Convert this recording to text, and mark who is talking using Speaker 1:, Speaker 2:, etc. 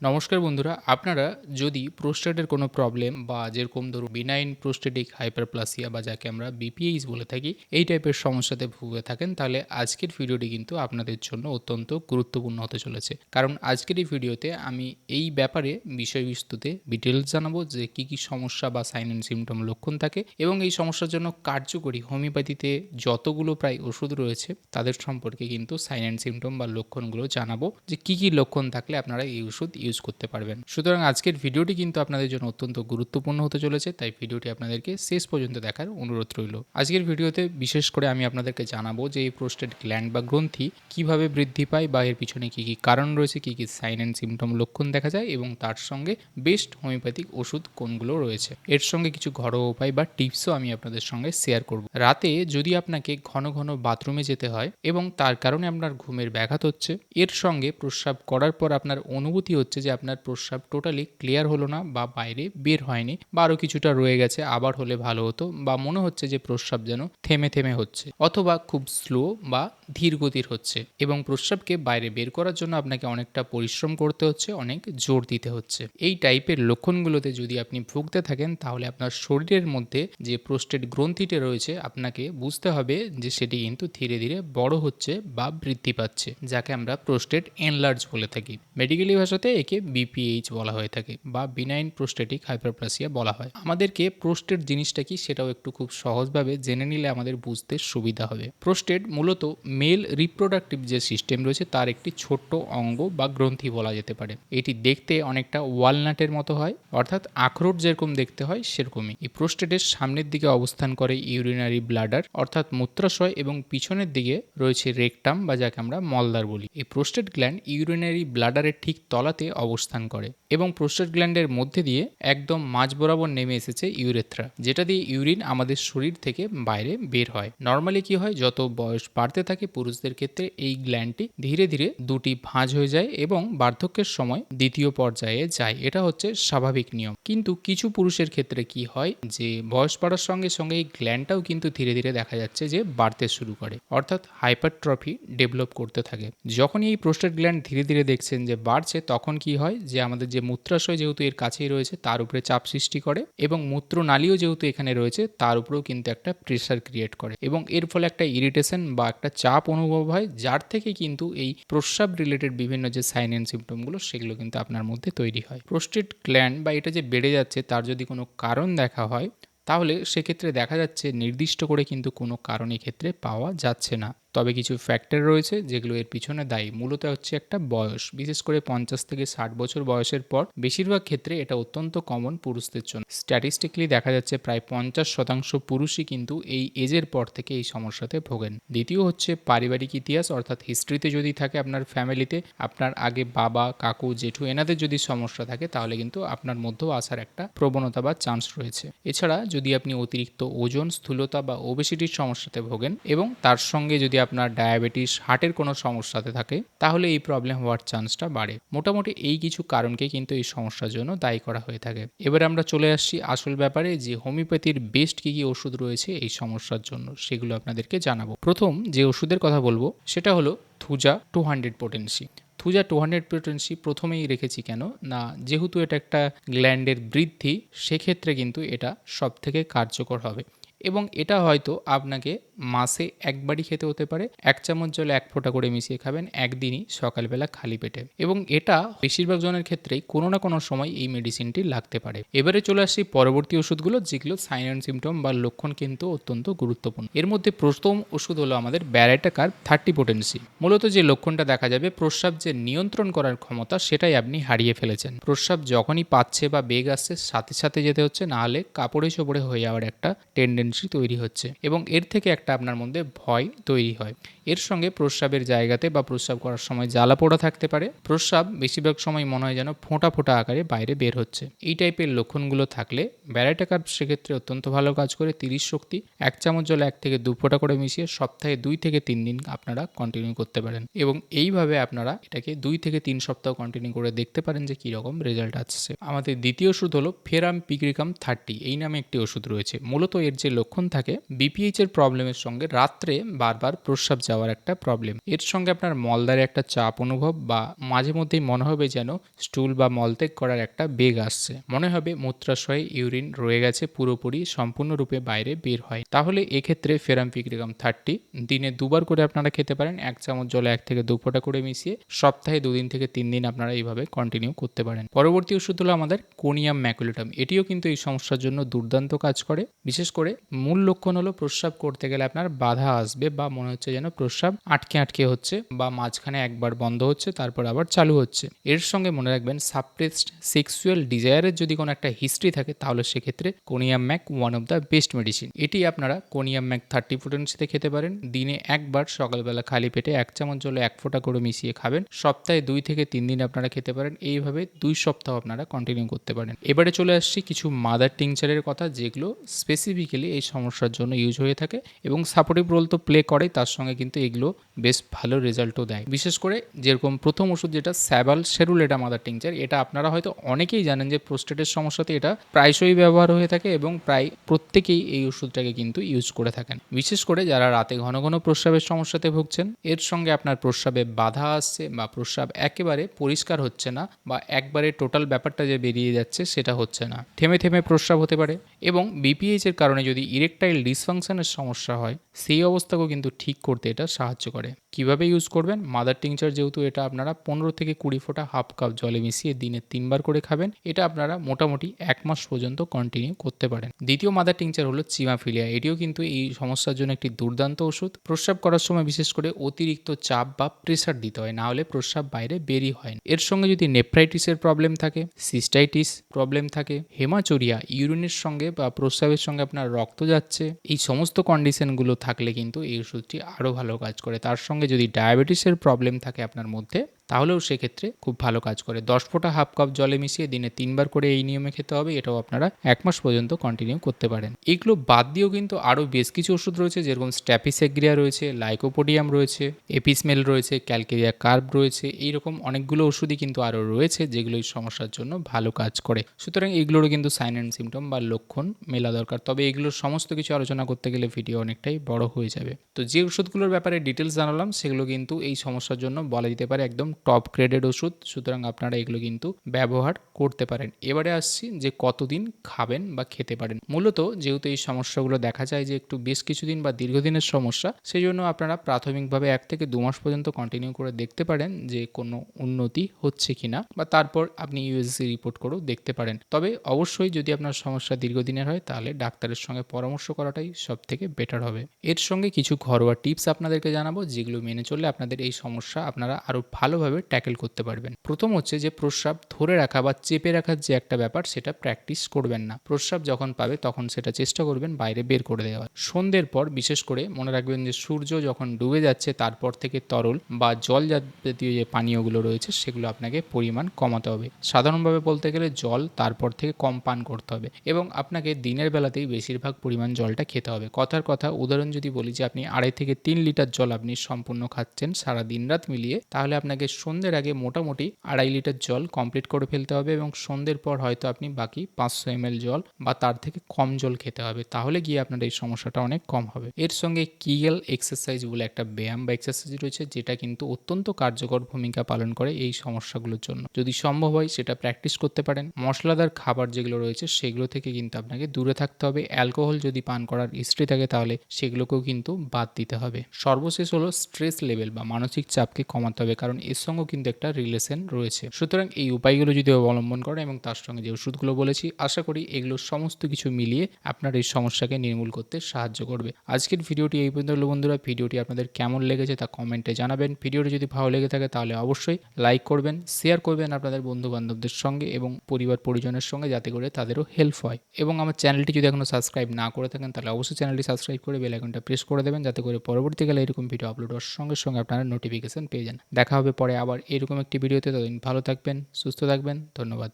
Speaker 1: নমস্কার বন্ধুরা, আপনারা যদি প্রোস্টেটের কোনো প্রবলেম বা যেরকম ধরুন বিনাইন প্রোস্টেটিক হাইপারপ্লাসিয়া বা যাকে আমরা বিপিএইচ বলে থাকি, এই টাইপের সমস্যাতে ভুগে থাকেন, তাহলে আজকের ভিডিওটি কিন্তু আপনাদের জন্য অত্যন্ত গুরুত্বপূর্ণ হতে চলেছে। কারণ আজকের এই ভিডিওতে আমি এই ব্যাপারে বিষয়বস্তুতে ডিটেলস জানাব যে কি কি সমস্যা বা সাইন অ্যান্ড সিমটম লক্ষণ থাকে এবং এই সমস্যার জন্য কার্যকরী হোমিওপ্যাথিতে যতগুলো প্রায় ওষুধ রয়েছে, তাদের সম্পর্কে কিন্তু সাইন অ্যান্ড সিমটম বা লক্ষণগুলো জানাব যে কি কি লক্ষণ থাকলে আপনারা এই ওষুধ ইউজ করতে পারবেন। সুতরাং আজকের ভিডিওটি কিন্তু আপনাদের জন্য অত্যন্ত গুরুত্বপূর্ণ হতে চলেছে, তাই ভিডিওটি আপনাদেরকে শেষ পর্যন্ত দেখার অনুরোধ রইল। আজকের ভিডিওতে বিশেষ করে আমি আপনাদেরকে জানাব যে এই প্রোস্টেট গ্ল্যান্ড বা গ্রন্থি কীভাবে বৃদ্ধি পায় বা এর পিছনে কি কি কারণ রয়েছে, কি কি সাইন অ্যান্ড সিমটম লক্ষণ দেখা যায় এবং তার সঙ্গে বেস্ট হোমিওপ্যাথিক ওষুধ কোনগুলো রয়েছে। এর সঙ্গে কিছু ঘরোয়া উপায় বা টিপসও আমি আপনাদের সঙ্গে শেয়ার করব। রাতে যদি আপনাকে ঘন ঘন বাথরুমে যেতে হয় এবং তার কারণে আপনার ঘুমের ব্যাঘাত হচ্ছে, এর সঙ্গে প্রস্রাব করার পর আপনার অনুভূতি হচ্ছে যে আপনার প্রস্রাব টোটালি ক্লিয়ার হলো না বা বাইরে বের হয়নি বা আরও কিছুটা রয়ে গেছে, আবার হলে ভালো হতো বা মনে হচ্ছে যে প্রস্রাব যেন থেমে থেমে হচ্ছে অথবা খুব স্লো বা ধীর গতির হচ্ছে এবং প্রস্রাবকে বাইরে বের করার জন্য আপনাকে অনেকটা পরিশ্রম করতে হচ্ছে, অনেক জোর দিতে হচ্ছে। এই টাইপের লক্ষণগুলোতে যদি আপনি ভুগতে থাকেন, তাহলে আপনার শরীরের মধ্যে যে প্রোস্টেট গ্রন্থিটি রয়েছে, আপনাকে বুঝতে হবে যে সেটি কিন্তু ধীরে ধীরে বড় হচ্ছে বা বৃদ্ধি পাচ্ছে, যাকে আমরা প্রোস্টেট এনলার্জ বলে থাকি। মেডিকেলি ভাষাতে একে বিপিএইচ বলা হয়ে থাকে বা বিনাইন প্রোস্টেটিক হাইপারপ্লাসিয়া বলা হয়। আমাদেরকে প্রোস্টেট জিনিসটা কি সেটাও একটু খুব সহজভাবে জেনে নিলে আমাদের বুঝতে সুবিধা হবে। প্রোস্টেট মূলত মেল রিপ্রোডাক্টিভ যে সিস্টেম রয়েছে, তার একটি ছোট্ট অঙ্গ বা গ্রন্থি বলা যেতে পারে। এটি দেখতে অনেকটা ওয়ালনাটের মতো হয়, অর্থাৎ আখরোট যেরকম দেখতে হয়, সেরকমই। এই প্রোস্টেটের সামনের দিকে অবস্থান করে ইউরিনারি ব্লাডার অর্থাৎ মূত্রাশয়, এবং পিছনের দিকে রয়েছে রেকটাম বা যাকে আমরা মলদার বলি। এই প্রোস্টেট গ্ল্যান্ড ইউরিনারি ব্লাডারের ঠিক তলাতে অবস্থান করে, এবং প্রোস্টেট গ্ল্যান্ডের মধ্যে দিয়ে একদম মাঝ বরাবর নেমে এসেছে ইউরেথ্রা যেটা দিয়ে ইউরিন আমাদের শরীর থেকে বাইরে বের হয়। নর্মালি কি হয়, যত বয়স বাড়তে থাকে পুরুষদের ক্ষেত্রে এই গ্ল্যান্ডটি ধীরে ধীরে দুটি ভাঁজ হয়ে যায় এবং বার্ধক্যের সময় দ্বিতীয় পর্যায়ে যায়। এটা হচ্ছে স্বাভাবিক নিয়ম। কিন্তু কিছু পুরুষের ক্ষেত্রে কি হয় যে, বয়স বাড়ার সঙ্গে সঙ্গে এই গ্ল্যান্ডটাও কিন্তু ধীরে ধীরে দেখা যাচ্ছে যে বাড়তে শুরু করে। অর্থাৎ হাইপারট্রফি ডেভেলপ করতে থাকে। যখনই এই প্রোস্টেট গ্ল্যান্ড ধীরে ধীরে দেখছেন যে বাড়ছে, তখন কি হয় যে, আমাদের যে মূত্রাশয় যেহেতু এর কাছেই রয়েছে, তার উপরে চাপ সৃষ্টি করে এবং মূত্রনালীও যেহেতু এখানে রয়েছে, তার উপরেও কিন্তু একটা প্রেশার ক্রিয়েট করে। এবং এর ফলে একটা ইরিটেশন বা একটা চাপ অনুভব হয়, যার থেকে কিন্তু এই প্রস্রাব রিলেটেড বিভিন্ন যে সাইন অ্যান্ড সিমটমগুলো সেগুলো কিন্তু আপনার মধ্যে তৈরি হয়। প্রোস্টেট গ্ল্যান্ড বা এটা যে বেড়ে যাচ্ছে, তার যদি কোনো কারণ দেখা হয়, তাহলে সেক্ষেত্রে দেখা যাচ্ছে নির্দিষ্ট করে কিন্তু কোনো কারণ ক্ষেত্রে পাওয়া যাচ্ছে না। তবে কিছু ফ্যাক্টর রয়েছে যেগুলো এর পিছনে দায়ী। মূলত হচ্ছে একটা বয়স। বিশেষ করে পঞ্চাশ থেকে ষাট বছর বয়সের পর বেশিরভাগ ক্ষেত্রে এটা অত্যন্ত কমন পুরুষদের জন্য। স্ট্যাটিস্টিকলি দেখা যাচ্ছে প্রায় পঞ্চাশ শতাংশ পুরুষই কিন্তু এই এজের পর থেকে এই সমস্যাতে ভোগেন। দ্বিতীয় হচ্ছে পারিবারিক ইতিহাস, অর্থাৎ হিস্ট্রিতে যদি থাকে আপনার ফ্যামিলিতে আপনার আগে বাবা, কাকু, জেঠু এনাদের যদি সমস্যা থাকে, তাহলে কিন্তু আপনার মধ্যেও আসার একটা প্রবণতা বা চান্স রয়েছে। এছাড়া যদি আপনি অতিরিক্ত ওজন, স্থূলতা বা ওবেসিটির সমস্যাতে ভোগেন এবং তার সঙ্গে যদি আপনার ডায়াবেটিস হার্টের কোনো সমস্যাতে থাকে, তাহলে এই প্রবলেম হওয়ার চান্সটা বাড়ে। মোটামুটি এই কিছু কারণকে কিন্তু এই সমস্যার জন্য দায়ী করা হয়ে থাকে। এবার আমরা চলে আসছি আসল ব্যাপারে যে হোমিওপ্যাথির বেস্ট কী কী ওষুধ রয়েছে এই সমস্যার জন্য, সেগুলো আপনাদেরকে জানাব। প্রথম যে ওষুধের কথা বলব, সেটা হলো thuja two hundred potency thuja two hundred potency প্রথমেই রেখেছি কেন? না, যেহেতু এটা একটা গ্ল্যান্ডের বৃদ্ধি, সেক্ষেত্রে কিন্তু এটা সব থেকে কার্যকর হবে। এবং এটা হয়তো আপনাকে মাসে একবারই খেতে হতে পারে। এক চামচ জলে এক ফোঁটা করে মিশিয়ে খাবেন একদিনই সকালবেলা খালি পেটে। এবং এটা বেশিরভাগ জনের ক্ষেত্রেই কোনো না কোনো সময় এই মেডিসিনটি লাগতে পারে। এবারে চলে আসছি পরবর্তী ওষুধগুলো, যেগুলো সাইন অ্যান্ড সিমটম বা লক্ষণ কিন্তু অত্যন্ত গুরুত্বপূর্ণ। এর মধ্যে প্রথম ওষুধ হলো আমাদের ব্যারাইটাকার থার্টি পোটেন্সি মূলত যে লক্ষণটা দেখা যাবে, প্রস্রাব যে নিয়ন্ত্রণ করার ক্ষমতা সেটাই আপনি হারিয়ে ফেলেছেন। প্রস্রাব যখনই পাচ্ছে বা বেগ আসছে, সাথে সাথে যেতে হচ্ছে না হলে কাপড়ে চোপড়ে হয়ে যাওয়ার একটা টেন্ডেন্সি তৈরি হচ্ছে। এবং এর থেকে একটা আপনার মধ্যে ভয় তৈরি হয়। এর সঙ্গে প্রস্রাবের জায়গাতে বা প্রস্রাব করার সময় জ্বালা পোড়া থাকতে পারে। প্রস্রাব বেশিরভাগ সময় মনে হয় যেন ফোঁটা ফোঁটা আকারে বাইরে বের হচ্ছে। এই টাইপের লক্ষণগুলো থাকলে ব্যারাইটাকার সেক্ষেত্রে অত্যন্ত ভালো কাজ করে তিরিশ শক্তি, এক চামচ জল এক থেকে দু ফোঁটা করে মিশিয়ে সপ্তাহে দুই থেকে তিন দিন আপনারা কন্টিনিউ করতে পারেন। এবং এইভাবে আপনারা এটাকে দুই থেকে তিন সপ্তাহ কন্টিনিউ করে দেখতে পারেন যে কীরকম রেজাল্ট আসছে। আমাদের দ্বিতীয় ওষুধ হলো ফেরাম পিগ্রিকাম থার্টি এই নামে একটি ওষুধ রয়েছে। মূলত এর যে লক্ষণ থাকে বিপিএইচ এর প্রবলেমের সঙ্গে রাত্রে বারবার প্রস্রাব যাওয়ার একটা প্রবলেম এর সঙ্গে আপনার মলদারে একটা চাপ অনুভব বা মাঝে মধ্যেই মনে হবে যেন স্টুল বা মলত্যাগ করার একটা বেগ আসছে। মনে হবে মূত্রাশয়ে ইউরিন রয়ে গেছে, পুরোপুরি সম্পূর্ণরূপে বাইরে বের হয়। তাহলে এক্ষেত্রে ফেরাম ফেরামপিক্রিকাম থার্টি দিনে দুবার করে আপনারা খেতে পারেন, এক চামচ জলে এক থেকে দু ফোঁটা করে মিশিয়ে সপ্তাহে দুদিন থেকে তিন দিন আপনারা এইভাবে কন্টিনিউ করতে পারেন। পরবর্তী ওষুধ হলো আমাদের কোনিয়াম ম্যাকুলেটাম এটিও কিন্তু এই সমস্যার জন্য দুর্দান্ত কাজ করে। বিশেষ করে মূল লক্ষণ হলো প্রস্রাব করতে গেলে আপনার বাধা আসবে বা মনে হচ্ছে যেন প্রস্রাব আটকে আটকে হচ্ছে বা মাঝখানে একবার বন্ধ হচ্ছে, তারপর আবার চালু হচ্ছে। এর সঙ্গে মনে রাখবেন সাপ্রেসড সেক্সুয়াল ডিজায়ারের যদি কোনো একটা হিস্ট্রি থাকে, তাহলে সেক্ষেত্রে conium mac one of the best medicine এটি আপনারা কোনিয়াম ম্যাক থার্টি ফোটেন্সিতে খেতে পারেন। দিনে একবার সকালবেলা খালি পেটে এক চামচ জলে এক ফোঁটা করে মিশিয়ে খাবেন। সপ্তাহে দুই থেকে তিন দিন আপনারা খেতে পারেন। এইভাবে দুই সপ্তাহ আপনারা কন্টিনিউ করতে পারেন। এবারে চলে আসছি কিছু মাদার টিংচারের কথা, যেগুলো স্পেসিফিক্যালি এই সমস্যার জন্য ইউজ হয়ে থাকে এবং সাপোর্টিভ রোল তো প্লে করে তার সঙ্গে কিন্তু এগুলো বেশ ভালো রেজাল্টও দেয়। বিশেষ করে যেরকম প্রথম ওষুধ যেটা, স্যাবাল শেরুল এটা মাদার টিংচার এটা আপনারা হয়তো অনেকেই জানেন যে প্রোস্টেটের সমস্যাতে এটা প্রায়শই ব্যবহার হয়ে থাকে এবং প্রায় প্রত্যেকেই এই ওষুধটাকে কিন্তু ইউজ করে থাকেন। বিশেষ করে যারা রাতে ঘন ঘন প্রস্রাবের সমস্যাতে ভুগছেন, এর সঙ্গে আপনার প্রস্রাবে বাধা আসছে বা প্রস্রাব একেবারে পরিষ্কার হচ্ছে না বা একবারে টোটাল ব্যাপারটা যে বেরিয়ে যাচ্ছে সেটা হচ্ছে না। থেমে থেমে প্রস্রাব হতে পারে এবং বিপিএইচের কারণে যদি ইরেকটাইল ডিসফাংশনের সমস্যা হয়, সেই অবস্থাকেও কিন্তু ঠিক করতে এটা সাহায্য করে। কীভাবে ইউজ করবেন? মাদার টিংচার যেহেতু এটা আপনারা পনেরো থেকে কুড়ি ফোঁটা হাফ কাপ জলে মিশিয়ে দিনে তিনবার করে খাবেন, এটা আপনারা মোটামুটি এক মাস পর্যন্ত কন্টিনিউ করতে পারেন। দ্বিতীয় মাদার টিংচার হলো চিমাফিলিয়া এটিও কিন্তু এই সমস্যার জন্য একটি দুর্দান্ত ওষুধ। প্রস্রাব করার সময় বিশেষ করে অতিরিক্ত চাপ বা প্রেসার দিতে হয়, না হলে প্রস্রাব বাইরে বেরিয়ে হয়। এর সঙ্গে যদি নেফ্রাইটিসের প্রবলেম থাকে সিস্টাইটিস প্রবলেম থাকে হেমাচুরিয়া ইউরিনের সঙ্গে বা প্রস্রাবের সঙ্গে আপনার রক্ত যাচ্ছে, এই সমস্ত কন্ডিশনগুলো থাকলে কিন্তু এই ওষুধটি আরও ভালো কাজ করে। তার সঙ্গে যদি ডায়াবেটিসের প্রবলেম থাকে আপনার মধ্যে তাহলেও সেক্ষেত্রে খুব ভালো কাজ করে। দশ ফোঁটা হাফ কাপ জলে মিশিয়ে দিনে তিনবার করে এই নিয়মে খেতে হবে, এটাও আপনারা এক মাস পর্যন্ত কন্টিনিউ করতে পারেন। এগুলো বাদ দিয়েও কিন্তু আরও বেশ কিছু ওষুধ রয়েছে, যেরকম স্ট্যাপিসেগ্রিয়া রয়েছে লাইকোপোডিয়াম রয়েছে এপিসমেল রয়েছে ক্যালকেরিয়া কার্ব রয়েছে, এইরকম অনেকগুলো ওষুধই কিন্তু আরও রয়েছে যেগুলো এই সমস্যার জন্য ভালো কাজ করে। সুতরাং এগুলোরও কিন্তু সাইন অ্যান্ড সিমটম বা লক্ষণ মেলা দরকার। তবে এগুলোর সমস্ত কিছু আলোচনা করতে গেলে ভিডিও অনেকটাই বড় হয়ে যাবে। তো যে ওষুধগুলোর ব্যাপারে ডিটেলস জানালাম, সেগুলো কিন্তু এই সমস্যার জন্য বলা যেতে পারে একদম টপ গ্রেডেড ওষুধ, সুতরাং আপনারা এগুলো কিন্তু ব্যবহার করতে পারেন। এবারে আসছি যে কতদিন খাবেন বা খেতে পারেন। মূলত যেহেতু এই সমস্যাগুলো দেখা যায় যে একটু বেশ কিছুদিন বা দীর্ঘদিনের সমস্যা সেই জন্য আপনারা প্রাথমিকভাবে এক থেকে দু মাস পর্যন্ত কন্টিনিউ করে দেখতে পারেন যে কোনো উন্নতি হচ্ছে কিনা, বা তারপর আপনি ইউএসসি রিপোর্ট করেও দেখতে পারেন। তবে অবশ্যই যদি আপনার সমস্যা দীর্ঘদিনের হয়, তাহলে ডাক্তারের সঙ্গে পরামর্শ করাটাই সব থেকে বেটার হবে। এর সঙ্গে কিছু ঘরোয়া টিপস আপনাদেরকে জানাব, যেগুলো মেনে চললে আপনাদের এই সমস্যা আপনারা আরও ভালোভাবে ট্যাকেল করতে পারবেন। প্রথম হচ্ছে যে প্রস্রাব ধরে রাখা বা চেপে রাখার যে একটা ব্যাপার, সেটা প্র্যাকটিস করবেন না। প্রস্রাব যখন পাবে, তখন সেটা চেষ্টা করবেন বাইরে বের করে দেওয়ার। সন্ধ্যের পর বিশেষ করে মনে রাখবেন যে সূর্য যখন ডুবে যাচ্ছে, তারপর থেকে তরল বা জল জাতীয় যে পানীয়গুলো রয়েছে, সেগুলো আপনাকে পরিমাণ কমাতে হবে। সাধারণভাবে বলতে গেলে জল তারপর থেকে কম পান করতে হবে এবং আপনাকে দিনের বেলাতেই বেশিরভাগ পরিমাণ জলটা খেতে হবে। কথার কথা, উদাহরণ যদি বলি যে আপনি আড়াই থেকে তিন লিটার জল আপনি সম্পূর্ণ খাচ্ছেন সারা দিন রাত মিলিয়ে, তাহলে আপনাকে সন্ধ্যের আগে মোটামুটি আড়াই লিটার জল কমপ্লিট করে ফেলতে হবে এবং সন্ধ্যের পর হয়তো আপনি বাকি পাঁচশো এম জল বা তার থেকে কম জল খেতে হবে। তাহলে গিয়ে আপনার এই সমস্যাটা অনেক কম হবে। এর সঙ্গে কিগেল এক্সারসাইজ বলে একটা ব্যায়াম বা এক্সারসাইজ রয়েছে, যেটা কিন্তু অত্যন্ত কার্যকর ভূমিকা পালন করে এই সমস্যাগুলোর জন্য। যদি সম্ভব হয়, সেটা প্র্যাকটিস করতে পারেন। মশলাদার খাবার যেগুলো রয়েছে, সেগুলো থেকে কিন্তু আপনাকে দূরে থাকতে হবে। অ্যালকোহল যদি পান করার হিস্ট্রি থাকে, তাহলে সেগুলোকেও কিন্তু বাদ দিতে হবে। সর্বশেষ হলো স্ট্রেস লেভেল বা মানসিক চাপকে কমাতে হবে, কারণ এর সঙ্গেও কিন্তু একটা রিলেশন রয়েছে। সুতরাং এই উপায়গুলো যদি অবলম্বন করেন এবং তার সঙ্গে যে ওষুধগুলো বলেছি, আশা করি এগুলো সমস্ত কিছু মিলিয়ে আপনার এই সমস্যাকে নির্মূল করতে সাহায্য করবে। আজকের ভিডিওটি এই পর্যন্ত বন্ধুরা। ভিডিওটি আপনাদের কেমন লেগেছে তা কমেন্টে জানাবেন। ভিডিওটি যদি ভালো লেগে থাকে তাহলে অবশ্যই লাইক করবেন শেয়ার করবেন আপনাদের বন্ধু বান্ধবদের সঙ্গে এবং পরিবার পরিজনের সঙ্গে যাতে করে তাদেরও হেল্প হয়। এবং আমার চ্যানেলটি যদি এখনও সাবস্ক্রাইব না করে থাকেন তাহলে অবশ্যই চ্যানেলটি সাবস্ক্রাইব করে বেল আইকনটা প্রেস করে দেবেন, যাতে করে পরবর্তীকালে এরকম ভিডিও আপলোড হওয়ার সঙ্গে সঙ্গে আপনারা নোটিফিকেশন পেয়ে যান। দেখা হবে পরে আবার এরকম একটি ভিডিওতে ততদিন ভালো থাকবেন সুস্থ থাকবেন ধন্যবাদ।